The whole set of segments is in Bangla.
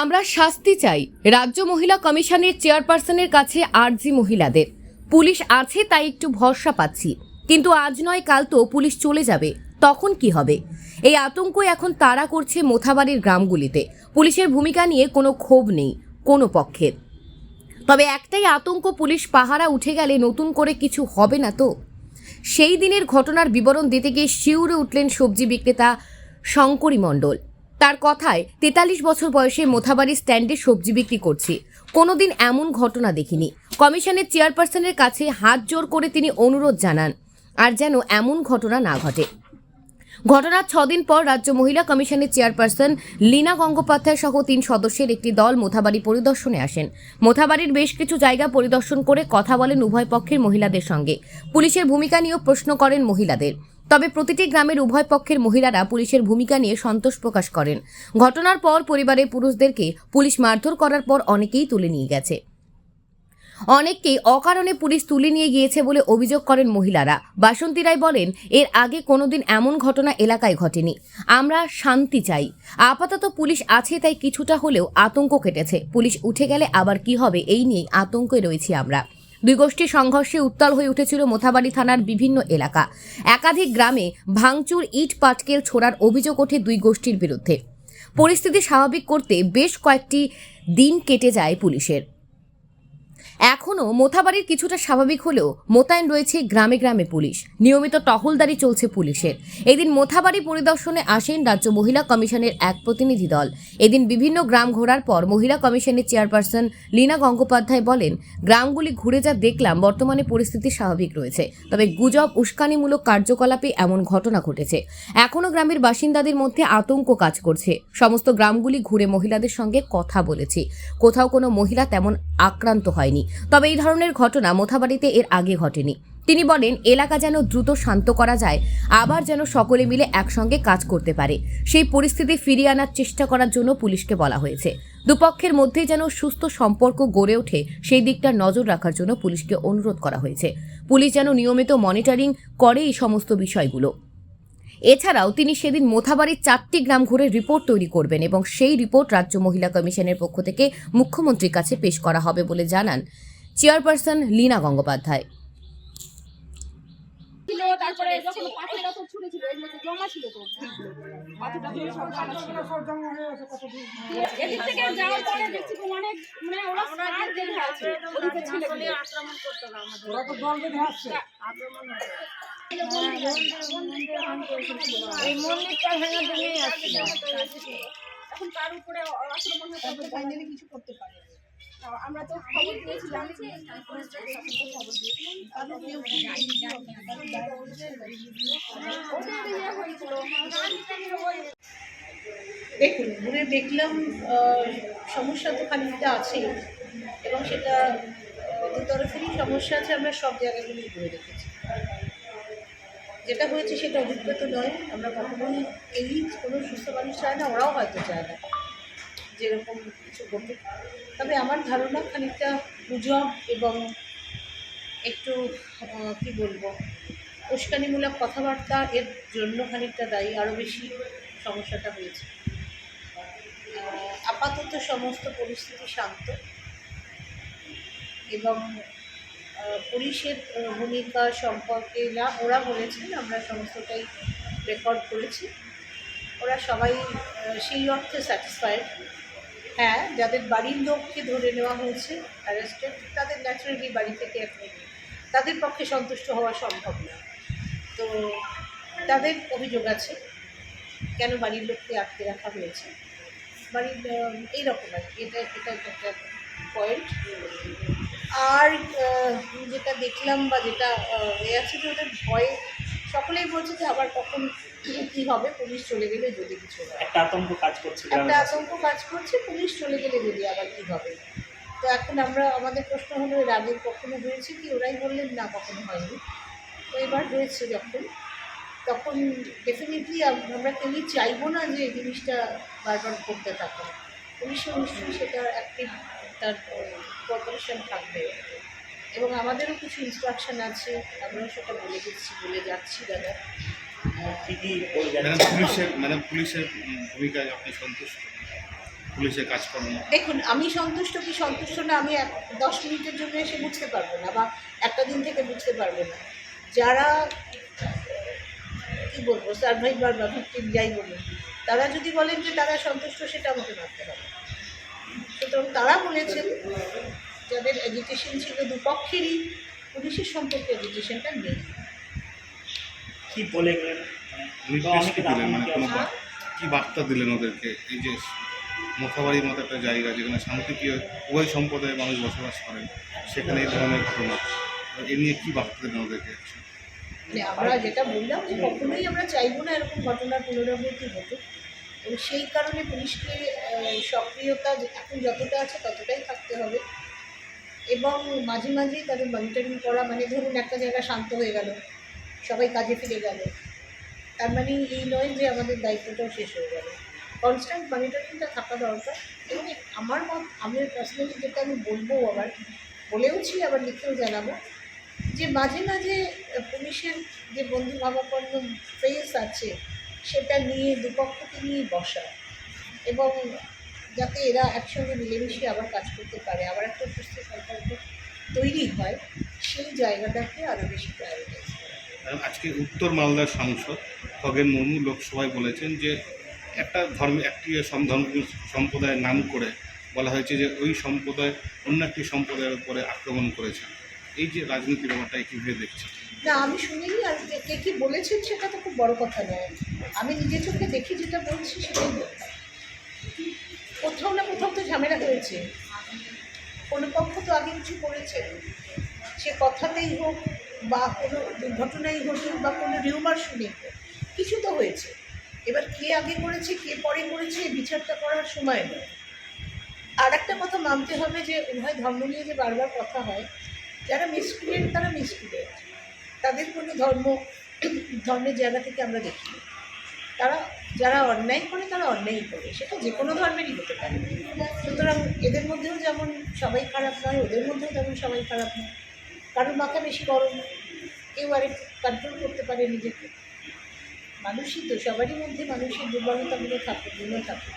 আমরা শাস্তি চাই। রাজ্য মহিলা কমিশনের চেয়ারপারসনের কাছে আরজি মহিলাদের। পুলিশ আছে, তাই একটু ভরসা পাচ্ছি। কিন্তু আজ নয়, কাল তো পুলিশ চলে যাবে। তখন কি হবে? এই আতঙ্ক এখন তাড়া করছে মোথাবাড়ির গ্রামগুলিতে। পুলিশের ভূমিকা নিয়ে কোনো ক্ষোভ নেই, কোনো পক্ষের। তবে একটাই আতঙ্ক, পুলিশ পাহারা উঠে গেলে নতুন করে কিছু হবে না তো? সেই দিনের ঘটনার বিবরণ দিতে গিয়ে শিউরে উঠলেন সবজি বিক্রেতা শঙ্করী মণ্ডল। তার কথায় তেতাল্লিশ বছর বয়সে মোথাবাড়ি স্ট্যান্ডে সবজি বিক্রি করছি। কোনোদিন এমন ঘটনা দেখিনি। কমিশনের চেয়ারপারসনের কাছে হাত জোর করে তিনি অনুরোধ জানান, আর যেন এমন ঘটনা না ঘটে। ঘটনার ছদিন পর রাজ্য মহিলা কমিশনের চেয়ারপারসন লীনা গঙ্গোপাধ্যায় সহ তিন সদস্যের একটি দল মোথাবাড়ি পরিদর্শনে আসেন। মোথাবাড়ির বেশ কিছু জায়গা পরিদর্শন করে কথা বলেন উভয় পক্ষের মহিলাদের সঙ্গে। পুলিশের ভূমিকা নিয়েও প্রশ্ন করেন মহিলাদের। তবে প্রতিটি গ্রামের উভয় পক্ষের মহিলারা পুলিশের ভূমিকা নিয়ে সন্তোষ প্রকাশ করেন। ঘটনার পর পরিবারের পুরুষদেরকে পুলিশ মারধর করার পর অনেকেই তুলে নিয়ে গেছে। অনেককেই অকারণে পুলিশ তুলে নিয়ে গিয়েছে বলে অভিযোগ করেন মহিলারা। বাসন্তী রায় বলেন, এর আগে কোনোদিন এমন ঘটনা এলাকায় ঘটেনি। আমরা শান্তি চাই। আপাতত পুলিশ আছে তাই কিছুটা হলেও আতঙ্ক কেটেছে। পুলিশ উঠে গেলে আবার কি হবে এই নিয়েই আতঙ্কে রয়েছি আমরা। দুই গোষ্ঠীর সংঘর্ষে উত্তাল হয়ে উঠেছিল মোথাবাড়ি থানার বিভিন্ন এলাকা। একাধিক গ্রামে ভাঙচুর, ইট পাটকেল ছোড়ার অভিযোগ ওঠে দুই গোষ্ঠীর বিরুদ্ধে। পরিস্থিতি স্বাভাবিক করতে বেশ কয়েকটি দিন কেটে যায় পুলিশের। এখনও মোথাবাড়ির কিছুটা স্বাভাবিক হলেও মোতায়েন রয়েছে গ্রামে গ্রামে পুলিশ। নিয়মিত টহলদারি চলছে পুলিশের। এদিন মোথাবাড়ি পরিদর্শনে আসেন রাজ্য মহিলা কমিশনের এক প্রতিনিধি দল। এদিন বিভিন্ন গ্রাম ঘোরার পর মহিলা কমিশনের চেয়ারপারসন লীনা গঙ্গোপাধ্যায় বলেন, গ্রামগুলি ঘুরে যা দেখলাম, বর্তমানে পরিস্থিতি স্বাভাবিক রয়েছে। তবে গুজব, উস্কানিমূলক কার্যকলাপে এমন ঘটনা ঘটেছে। এখনও গ্রামের বাসিন্দাদের মধ্যে আতঙ্ক কাজ করছে। সমস্ত গ্রামগুলি ঘুরে মহিলাদের সঙ্গে কথা বলেছি। কোথাও কোনো মহিলা তেমন আক্রান্ত হয়নি। তবে এই ধরনের ঘটনা মোথাবাড়িতে এর আগে ঘটেনি। তিনি বলেন, এলাকা যেন দ্রুত শান্ত করা যায়, আবার যেন সকলে মিলে একসঙ্গে কাজ করতে পারে। সেই পরিস্থিতি ফিরিয়ে আনার চেষ্টা করার জন্য পুলিশকে বলা হয়েছে। দুপক্ষের মধ্যে যেন সুস্থ সম্পর্ক গড়ে ওঠে, সেই দিকটা নজর রাখার জন্য পুলিশকে অনুরোধ করা হয়েছে। পুলিশ যেন নিয়মিত মনিটরিং করে এই সমস্ত বিষয়গুলো। এছাড়াও তিনি সেদিন মোথাবাড়ির চারটি গ্রাম ঘুরে রিপোর্ট তৈরি করবেন এবং সেই রিপোর্ট রাজ্য মহিলা কমিশনের পক্ষ থেকে মুখ্যমন্ত্রীর কাছে পেশ করা হবে বলে জানান চেয়ারপারসন লীনা গঙ্গোপাধ্যায়। তারপরে যখন পাথর টাথর ছুটেছিল এগুলো তো জমা ছিল তো। পাথর টাথর সব জমা ছিল। এদিক থেকে যাওয়ার পরে দেখছি অনেক মানে ওরা সার বেঁধে আছে। ওদিকে ছেলেগুলো আক্রমণ করতো আমাদের। ওরা তো দল বেঁধে আসছে। আক্রমণ এখন তার উপরে কিছু করতে আমরা তো খবর দেখুন, ঘুরে দেখলাম সমস্যা তো খানিকটা আছেই এবং সেটা দু তরফেরই সমস্যা আছে, আমরা সব জায়গাগুলি ঘুরে দেখেছি। যেটা হয়েছে সেটা অভিজ্ঞত নয়। আমরা কখনোই এই কোনো সুস্থ মানুষ চায় না, ওরাও হয়তো চায় না যেরকম কিছু ঘটুক। তবে আমার ধারণা খানিকটা গুজব এবং একটু কি বলব, উস্কানিমূলক কথাবার্তা এর জন্য খানিকটা দায়ী, আরও বেশি সমস্যাটা হয়েছে। আপাতত সমস্ত পরিস্থিতি শান্ত এবং পুলিশের ভূমিকা সম্পর্কে যা ওরা বলেছেন, আমরা সমস্তটাই রেকর্ড করেছি। ওরা সবাই সেই অর্থে স্যাটিসফাইড হ্যাঁ যাদের বাড়ির লোককে ধরে নেওয়া হয়েছে অ্যারেস্টেড তাদের ন্যাচারালি বাড়ি থেকে এখন তাদের পক্ষে সন্তুষ্ট হওয়া সম্ভব না। তো তাদের অভিযোগ আছে, কেন বাড়ির লোককে আটকে রাখা হয়েছে। বাড়ির এইরকম আর কি, এটা এটা একটা পয়েন্ট আর যেটা দেখলাম বা যেটা এ আছে যে ওদের ভয়ে সকলেই বলছে যে আবার কখন কী হবে পুলিশ চলে গেলে যদি কিছু হয়। একটা আতঙ্ক কাজ করছে একটা আতঙ্ক কাজ করছে পুলিশ চলে গেলে যদি আবার কী হবে। তো এখন আমরা আমাদের প্রশ্ন হলো এর আগে কখনো হয়েছে কি? ওরাই বললেন না কখনো হয়নি। তো এবার হয়েছে যখন তখন ডেফিনেটলি আমরা কেউই চাইব না যে এই জিনিসটা বারবার করতে থাকা পুলিশও নিশ্চয়ই সেটা অ্যাক্টিভ তার কর্পোরেশন থাকবে। এবং আমাদেরও কিছু ইনস্ট্রাকশন আছে আমরাও সেটা বলে দিচ্ছি বলে যাচ্ছি দাদা। কি কি পুলিশের ম্যাডাম পুলিশের ভূমিকায় আপনি সন্তুষ্ট? পুলিশের কাজকর্ম? দেখুন আমি সন্তুষ্ট কি সন্তুষ্ট না আমি এক দশ মিনিটের জন্য এসে বুঝতে পারব না বা একটা দিন থেকে বুঝতে পারব না। যারা কি বলব সার্ভাইভার বা ভিক্টিম যাই বলুন তারা যদি বলেন যে তারা সন্তুষ্ট সেটা আমাকে মানতে হবে। সুতরাং তারা বলেছেন যাদের এডুকেশন ছিল দুপক্ষেরই পুলিশের সম্পর্কে এডুকেশনটা নেই। কি বলে গেলেন? কি দিলেন? মানে কোনো বা- কি বার্তা দিলেন ওদেরকে? এই যে মোথাবাড়ির মতো একটা জায়গা যেখানে শান্তিপ্রিয় উভয় সম্প্রদায়ের মানুষ বসবাস করেন সেখানে এই ধরনের ঘটনা। এ নিয়ে কি বার্তা দেবেন ওদেরকে? মানে আমরা যেটা বললাম যে কখনোই আমরা চাইব না এরকম ঘটনার পুনরাবৃত্তি হতো এবং সেই কারণে পুলিশকে সক্রিয়তা এখন যতটা আছে ততটাই থাকতে হবে। এবং মাঝে মাঝেই তাদের মনিটরিং করা মানে ধরুন একটা জায়গা শান্ত হয়ে গেল, সবাই কাজে ফিরে গেল, তার মানে এই নয় যে আমাদের দায়িত্বটাও শেষ হয়ে গেল। কনস্ট্যান্ট মনিটরিংটা থাকা দরকার এবং আমার মত, আমি পার্সোনালি যেটা আমি বলব আবার, বলেওছি আবার লিখেও জানাব, যে মাঝে মাঝে পুলিশের যে বন্ধু ভাবাপন্ন ফেস আছে সেটা নিয়ে, দুপক্ষকে নিয়ে বসা। এবং যাতে এরা একসঙ্গে মিলেমিশে আবার কাজ করতে পারে, আবার একটা সুস্থ সম্পর্ক তৈরি হয়, সেই জায়গাটাকে আরও বেশি প্রায়োরিটাইজ করা আজকে উত্তর মালদার সাংসদ খগেন মুর্মু লোকসভায় বলেছেন যে, একটা ধর্ম, একটি ধর্ম, সম্প্রদায়ের নাম করে বলা হয়েছে যে, ওই সম্প্রদায় অন্য একটি সম্প্রদায়ের উপরে আক্রমণ করেছে। এই যে রাজনীতি ব্যাপারটা কীভাবে দেখছে। না, আমি শুনিনি, আর কে- কে বলেছেন সেটা তো খুব বড় কথা নয়। আমি নিজে চোখে দেখি যেটা বলছি সেটাই বলতাম কোথাও না কোথাও তো ঝামেলা হয়েছে। কোনো পক্ষ তো আগে কিছু করেছে। সে কথাতেই হোক বা কোনো দুর্ঘটনাই ঘটুক বা কোনো রিউমার শুনে কিছু তো হয়েছে। এবার কে আগে করেছে, কে পরে করেছে বিচারটা করার সময় নয় আর একটা কথা মানতে হবে যে উভয় ধর্ম নিয়ে যে বারবার কথা হয় যারা মিসক্রিয়েন্ট তারা মিসক্রিয়েন্ট তাদের কোনো ধর্ম, ধর্মের জায়গা থেকে আমরা দেখি তারা, যারা অন্যায় করে, তারা অন্যায়ই করে। সেটা যে কোনো ধর্মেরই হতে পারে। সুতরাং এদের মধ্যেও যেমন সবাই খারাপ নয়, ওদের মধ্যেও তেমন সবাই খারাপ নয়। কারোর মাথা বেশি গরম কেউ আরেক কন্ট্রোল করতে পারে নিজেকে। মানুষই তো, সবারই মধ্যে মানুষের দুর্বলতাগুলো থাকে গুলো থাকে।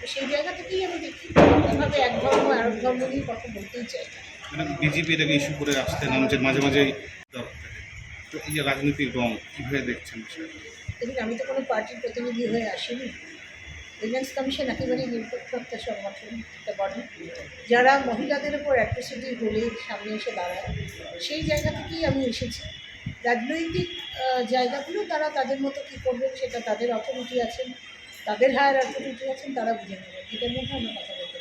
তো সেই জায়গা থেকেই আমি দেখি এভাবে এক ধর্ম আর এক ধর্ম নিয়ে কথা বলতেই চাই না। বিজেপি এটাকে ইস্যু করে আসতে নামছে মাঝে মাঝেই তো এই যে রাজনীতির রং, কীভাবে দেখছেন আমি তো কোনো পার্টির প্রতিনিধি হয়ে আসিনি। উইমেন্স কমিশন একেবারেই নিরপেক্ষ একটা সংগঠন একটা বডি যারা মহিলাদের উপর অ্যাট্রোসিটি হলে সামনে এসে দাঁড়ায়, সেই জায়গা থেকেই আমি এসেছি। রাজনৈতিক জায়গাগুলো তারা তাদের মতো কী করবেন সেটা তাদের অথরিটি আছেন তাদের হায়ার অথরিটি আছেন তারা বুঝে নেবেন এটার মধ্যে আমরা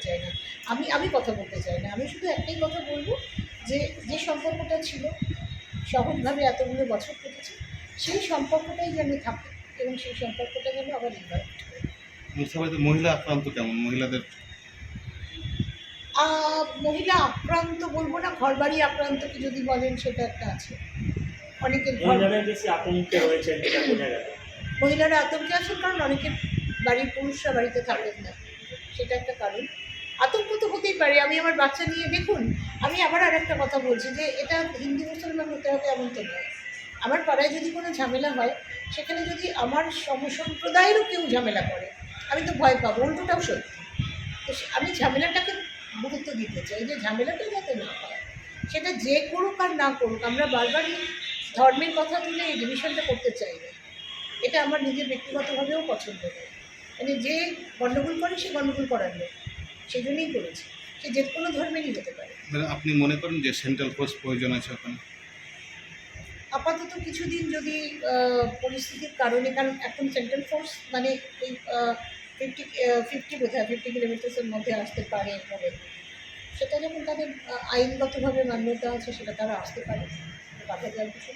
চাই না। আমি আমি কথা বলতে চাই না। আমি শুধু একটাই কথা বলব যে যে সম্পর্কটা ছিল সহজভাবে এতগুলো বছর কেটেছে সেই সম্পর্কটাই যেন থাকে এবং সেই সম্পর্কটা যেন আবার রিভাইভ মহিলা আক্রান্ত কেমন? মহিলাদের মহিলা আক্রান্ত বলব না ঘরবাড়ি আক্রান্ত কি যদি বলেন সেটা একটা আছে। অনেকের মহিলারা আতঙ্কে আছেন কারণ অনেকের বাড়ির পুরুষরা বাড়িতে থাকেন না। সেটা একটা কারণ। আতঙ্ক তো হতেই পারে। আমি আমার বাচ্চা নিয়ে, দেখুন, আমি আবার আর একটা কথা বলছি যে এটা হিন্দু মুসলমান হতে হবে এমন তো নয়। আমার পাড়ায় যদি কোনো ঝামেলা হয়, সেখানে যদি আমার সমসম্প্রদায়েরও কেউ ঝামেলা করে, আমি তো ভয় পাবো, উল্টোটাও সত্যি। তো আমি ঝামেলাটাকে গুরুত্ব দিতে চাই যে ঝামেলাটা যাতে না হয়। সেটা যে করুক আর না করুক, আমরা বারবারই ধর্মের কথা তুলে এই ডিভিশনটা করতে চাই না। এটা আমার নিজের ব্যক্তিগতভাবেও পছন্দ নয়। মানে যে গণ্ডগোল করে, সে গণ্ডগোল করার লোক। সেই জন্যই করেছে সে যে কোনো ধর্মেরই হতে পারে। আপনি মনে করেন যে সেন্ট্রাল ফোর্স প্রয়োজন আছে ওখানে আপাতত কিছুদিন যদি পরিস্থিতির কারণে কারণ এখন সেন্ট্রাল ফোর্স মানে এই ফিফটি ফিফটি বোধহয় ফিফটি কিলোমিটার্সের মধ্যে আসতে পারে বলে। সেটা যখন তাদের আইনগতভাবে মান্যতা আছে সেটা তারা আসতে পারে বাধা দেওয়ার কিছু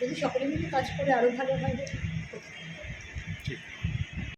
যদি সকলে মিলে কাজ করে আরও ভালো হয় এইবার